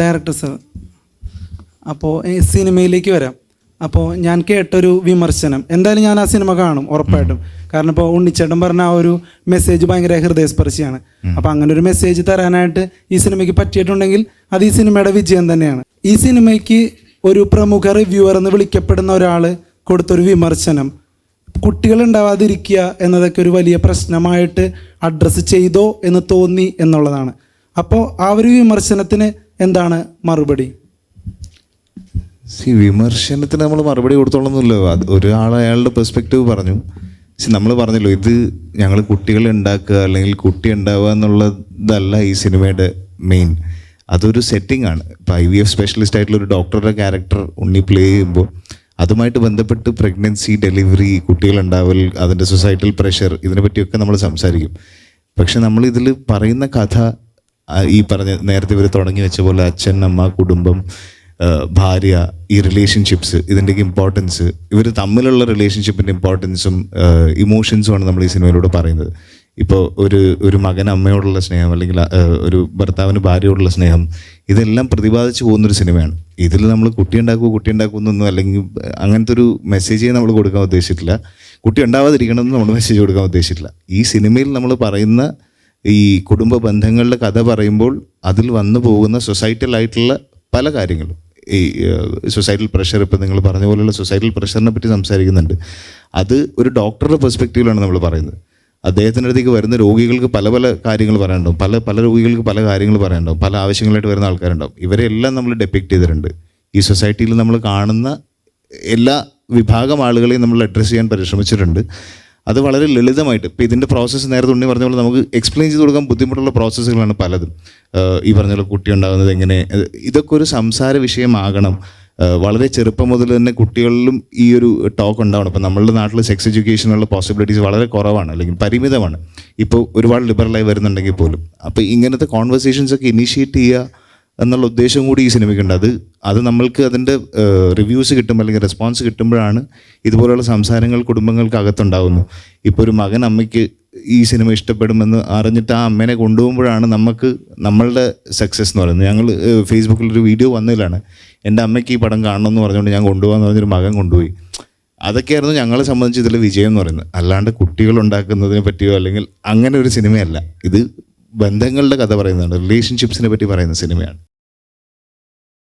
Director sir അപ്പോൾ ഈ സിനിമയിലേക്ക് വരാം. അപ്പോൾ ഞാൻ കേട്ടൊരു വിമർശനം. എന്തായാലും ഞാൻ ആ സിനിമ കാണും ഉറപ്പായിട്ടും. കാരണം ഇപ്പോൾ ഉണ്ണിച്ചേട്ടൻ പറഞ്ഞ ആ ഒരു മെസ്സേജ് ഭയങ്കര ഹൃദയസ്പർശിയാണ്. അപ്പോൾ അങ്ങനെ ഒരു മെസ്സേജ് തരാനായിട്ട് ഈ സിനിമയ്ക്ക് പറ്റിയിട്ടുണ്ടെങ്കിൽ അത് ഈ സിനിമയുടെ വിജയം തന്നെയാണ്. ഈ സിനിമയ്ക്ക് ഒരു പ്രമുഖ റിവ്യൂവർ എന്ന് വിളിക്കപ്പെടുന്ന ഒരാൾ കൊടുത്തൊരു വിമർശനം. കുട്ടികൾ ഉണ്ടാവാതിരിക്കുക എന്നതൊക്കെ ഒരു വലിയ പ്രശ്നമായിട്ട് അഡ്രസ്സ് ചെയ്തോ എന്ന് തോന്നി എന്നുള്ളതാണ്. അപ്പോൾ ആ ഒരു വിമർശനത്തിന് എന്താണ് മറുപടി? സി വിമർശനത്തിന് നമ്മൾ മറുപടി കൊടുത്തോളൊന്നുമില്ല. അത് ഒരാൾ അയാളുടെ പെർസ്പെക്റ്റീവ് പറഞ്ഞു. പക്ഷെ നമ്മൾ പറഞ്ഞല്ലോ ഇത് ഞങ്ങൾ കുട്ടികളെ ഉണ്ടാക്കുക അല്ലെങ്കിൽ കുട്ടി ഉണ്ടാവുക എന്നുള്ളതല്ല ഈ സിനിമയുടെ മെയിൻ അതൊരു സെറ്റിംഗ് ആണ്. ഇപ്പോൾ ഐ വി എഫ് സ്പെഷ്യലിസ്റ്റ് ആയിട്ടുള്ള ഒരു ഡോക്ടറുടെ ക്യാരക്ടർ ഉണ്ണി പ്ലേ ചെയ്യുമ്പോൾ അതുമായിട്ട് ബന്ധപ്പെട്ട് പ്രഗ്നൻസി ഡെലിവറി കുട്ടികളുണ്ടാവൽ അതിന്റെ സൊസൈറ്റൽ പ്രഷർ ഇതിനെ പറ്റിയൊക്കെ നമ്മൾ സംസാരിക്കും. പക്ഷെ നമ്മൾ ഇതിൽ പറയുന്ന കഥ ഈ പറഞ്ഞ നേരത്തെ ഇവർ തുടങ്ങി വെച്ച പോലെ അച്ഛൻ അമ്മ കുടുംബം ഭാര്യ ഈ റിലേഷൻഷിപ്സ് ഇതിന്റെയൊക്കെ ഇമ്പോർട്ടൻസ് ഇവർ തമ്മിലുള്ള റിലേഷൻഷിപ്പിന്റെ ഇമ്പോർട്ടൻസും ഇമോഷൻസുമാണ് നമ്മൾ ഈ സിനിമയിലൂടെ പറയുന്നത്. ഇപ്പോൾ ഒരു ഒരു മകൻ അമ്മയോടുള്ള സ്നേഹം അല്ലെങ്കിൽ ഒരു ഭർത്താവിന് ഭാര്യയോടുള്ള സ്നേഹം ഇതെല്ലാം പ്രതിപാദിച്ചു പോകുന്നൊരു സിനിമയാണ്. ഇതിൽ നമ്മൾ കുട്ടി ഉണ്ടാക്കുമോ കുട്ടി ഉണ്ടാക്കുമെന്നൊന്നും അല്ലെങ്കിൽ അങ്ങനത്തെ ഒരു മെസ്സേജേ നമ്മൾ കൊടുക്കാൻ ഉദ്ദേശിച്ചിട്ടില്ല. കുട്ടി ഉണ്ടാവാതിരിക്കണമെന്ന് നമ്മൾ മെസ്സേജ് കൊടുക്കാൻ ഉദ്ദേശിച്ചിട്ടില്ല. ഈ സിനിമയിൽ നമ്മൾ പറയുന്ന ഈ കുടുംബ ബന്ധങ്ങളുടെ കഥ പറയുമ്പോൾ അതിൽ വന്നു പോകുന്ന സൊസൈറ്റലായിട്ടുള്ള പല കാര്യങ്ങളും. ഈ സൊസൈറ്റൽ പ്രഷർ ഇപ്പം നിങ്ങൾ പറഞ്ഞ പോലെയുള്ള സൊസൈറ്റൽ പ്രഷറിനെ പറ്റി സംസാരിക്കുന്നുണ്ട്. അത് ഒരു ഡോക്ടറുടെ പെർസ്പെക്റ്റീവിലാണ് നമ്മൾ പറയുന്നത്. അദ്ദേഹത്തിന്റെ അടുത്തേക്ക് വരുന്ന രോഗികൾക്ക് പല പല കാര്യങ്ങൾ പറയാനുണ്ടാവും. പല പല രോഗികൾക്ക് പല കാര്യങ്ങൾ പറയാനുണ്ടാവും. പല ആവശ്യങ്ങളായിട്ട് വരുന്ന ആൾക്കാരുണ്ടാവും. ഇവരെല്ലാം നമ്മൾ ഡെപ്പിക്ട് ചെയ്തിട്ടുണ്ട്. ഈ സൊസൈറ്റിയിൽ നമ്മൾ കാണുന്ന എല്ലാ വിഭാഗം ആളുകളെയും നമ്മൾ അഡ്രസ്സ് ചെയ്യാൻ പരിശ്രമിച്ചിട്ടുണ്ട്. അത് വളരെ ലളിതമായിട്ട്. ഇപ്പോൾ ഇതിന്റെ പ്രോസസ്സ് നേരത്തെ ഉണ്ണി പറഞ്ഞ പോലെ നമുക്ക് എക്സ്പ്ലെയിൻ ചെയ്ത് കൊടുക്കാൻ ബുദ്ധിമുട്ടുള്ള പ്രോസസ്സുകളാണ് പലതും. ഈ പറഞ്ഞ പോലെ കുട്ടി ഉണ്ടാകുന്നത് എങ്ങനെ? ഇതൊക്കെ ഒരു സംസാര വിഷയമാകണം. വളരെ ചെറുപ്പം മുതൽ തന്നെ കുട്ടികളിലും ഈ ഒരു ടോക്ക് ഉണ്ടാവണം. അപ്പോൾ നമ്മളുടെ നാട്ടിൽ സെക്സ് എഡ്യൂക്കേഷനുള്ള പോസിബിലിറ്റീസ് വളരെ കുറവാണ് അല്ലെങ്കിൽ പരിമിതമാണ്. ഇപ്പോൾ ഒരുപാട് ലിബറലായി വരുന്നുണ്ടെങ്കിൽ പോലും. അപ്പോൾ ഇങ്ങനത്തെ കോൺവെർസേഷൻസ് ഒക്കെ ഇനീഷ്യേറ്റ് ചെയ്യുക എന്നുള്ള ഉദ്ദേശം കൂടി ഈ സിനിമയ്ക്കുണ്ട്. അത് അത് നമ്മൾക്ക് അതിന്റെ റിവ്യൂസ് കിട്ടുമ്പോൾ അല്ലെങ്കിൽ റെസ്പോൺസ് കിട്ടുമ്പോഴാണ് ഇതുപോലെയുള്ള സംസാരങ്ങൾ കുടുംബങ്ങൾക്ക് അകത്തുണ്ടാകുന്നു ഇപ്പോൾ ഒരു മകൻ അമ്മയ്ക്ക് ഈ സിനിമ ഇഷ്ടപ്പെടുമെന്ന് അറിഞ്ഞിട്ട് ആ അമ്മേനെ കൊണ്ടുപോകുമ്പോഴാണ് നമുക്ക് നമ്മളുടെ സക്സസ് എന്ന് പറയുന്നത്. ഞങ്ങൾ ഫേസ്ബുക്കിൽ ഒരു വീഡിയോ വന്നതിലാണ്. എന്റെ അമ്മയ്ക്ക് ഈ പടം കാണണമെന്ന് പറഞ്ഞുകൊണ്ട് ഞാൻ കൊണ്ടുപോകാന്ന് പറഞ്ഞൊരു മകൻ കൊണ്ടുപോയി. അതൊക്കെയായിരുന്നു ഞങ്ങളെ സംബന്ധിച്ച് ഇതിലെ വിജയം എന്ന് പറയുന്നത്. അല്ലാണ്ട് കുട്ടികൾ ഉണ്ടാക്കുന്നതിനെ പറ്റിയോ അല്ലെങ്കിൽ അങ്ങനെ ഒരു സിനിമയല്ല. ഇത് ബന്ധങ്ങളുടെ കഥ പറയുന്നതാണ് റിലേഷൻഷിപ്സിനെ പറ്റി പറയുന്ന സിനിമയാണ്.